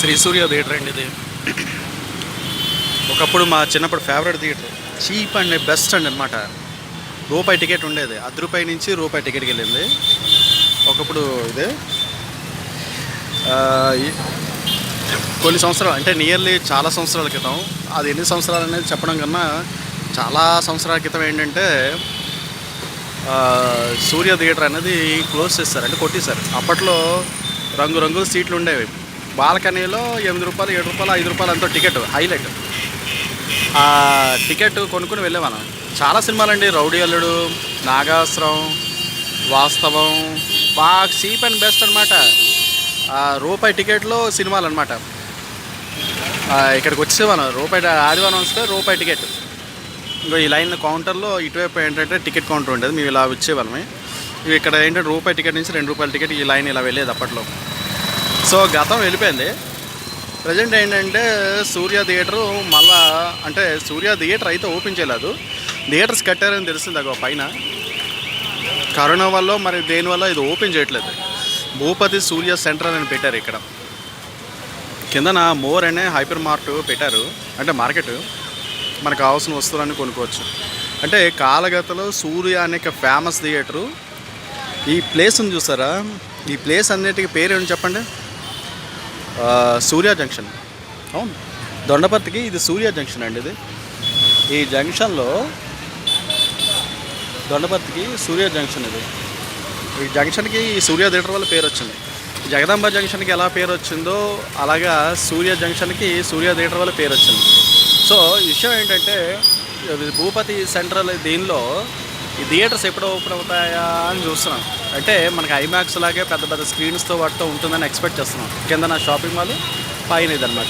శ్రీ సూర్య theatre అండి ఇది. ఒకప్పుడు మా చిన్నప్పుడు favourite theatre. Cheap and best అండి అనమాట రూపాయి టికెట్ ఉండేది. అర్ధ రూపాయి నుంచి రూపాయి టికెట్కి వెళ్ళింది. ఒకప్పుడు ఇదే. కొన్ని సంవత్సరాలు అంటే నియర్లీ చాలా సంవత్సరాల క్రితం అది ఎన్ని సంవత్సరాలు అనేది చెప్పడం కన్నా చాలా సంవత్సరాల క్రితం ఏంటంటే సూర్య థియేటర్ అనేది క్లోజ్ చేస్తారు అంటే కొట్టేశారు. అప్పట్లో రంగురంగుల సీట్లు ఉండేవి. బాల్కనీలో ఎనిమిది రూపాయలు ఏడు రూపాయలు ఐదు రూపాయలు అంతా టికెట్ హైలైట్. ఆ టికెట్ కొనుక్కుని వెళ్ళేవాళ్ళం చాలా సినిమాలండి. రౌడీ అల్లుడు నాగాస్త్రం వాస్తవం బాగా చీప్ అండ్ బెస్ట్ అనమాట రూపాయి టికెట్లో సినిమాలు అనమాట ఇక్కడికి వచ్చేవాళ్ళం రూపాయి ఆదివారం వస్తే రూపాయి టికెట్. ఇంకా ఈ లైన్ కౌంటర్లో ఇటువైపు ఏంటంటే టికెట్ కౌంటర్ ఉండేది. మేము ఇలా వచ్చేవాళ్ళమే ఇక్కడ ఏంటంటే రూపాయి టికెట్ నుంచి రెండు రూపాయల టికెట్ ఈ లైన్ ఇలా వెళ్ళేది అప్పట్లో. సో గతం వెళ్ళిపోయింది. ప్రజెంట్ ఏంటంటే సూర్య థియేటరు మళ్ళా అంటే సూర్య థియేటర్ అయితే ఓపెన్ చేయలేదు. థియేటర్స్ కట్టారని తెలిసింది అగో పైన. కరోనా వల్ల మరి దేనివల్ల ఇది ఓపెన్ చేయట్లేదు. భూపతి సూర్య సెంటర్ అని పెట్టారు ఇక్కడ. కిందన మోర్ అనే హైపర్ మార్ట్ పెట్టారు. అంటే మార్కెట్. మనకు కావాల్సిన వస్తువులన్నీ కొనుక్కోవచ్చు. అంటే కాలగతలో సూర్య అనే ఫేమస్ థియేటరు. ఈ ప్లేస్ని చూసారా? ఈ ప్లేస్ అన్నిటికీ పేరు ఏంటి చెప్పండి? సూర్య జంక్షన్. అవును. దొండపర్తికి ఇది సూర్య జంక్షన్ అండి ఇది. ఈ జంక్షన్లో దొండపర్తికి సూర్య జంక్షన్ ఇది. ఈ జంక్షన్కి ఈ సూర్య థియేటర్ వల్ల పేరు వచ్చింది. జగదాంబ జంక్షన్కి ఎలా పేరు వచ్చిందో అలాగా సూర్య జంక్షన్కి సూర్య థియేటర్ వల్ల పేరు వచ్చింది. సో విషయం ఏంటంటే భూపతి సెంట్రల్ దీనిలో ఈ థియేటర్స్ ఎప్పుడు ఓపెన్ అవుతాయా అని చూస్తున్నాం. అంటే మనకి ఐమాక్స్ లాగే పెద్ద పెద్ద స్క్రీన్స్తో వాటితో ఉంటుందని ఎక్స్పెక్ట్ చేస్తున్నాం. కింద నా షాపింగ్ మాల్ పైన ఇదనమాట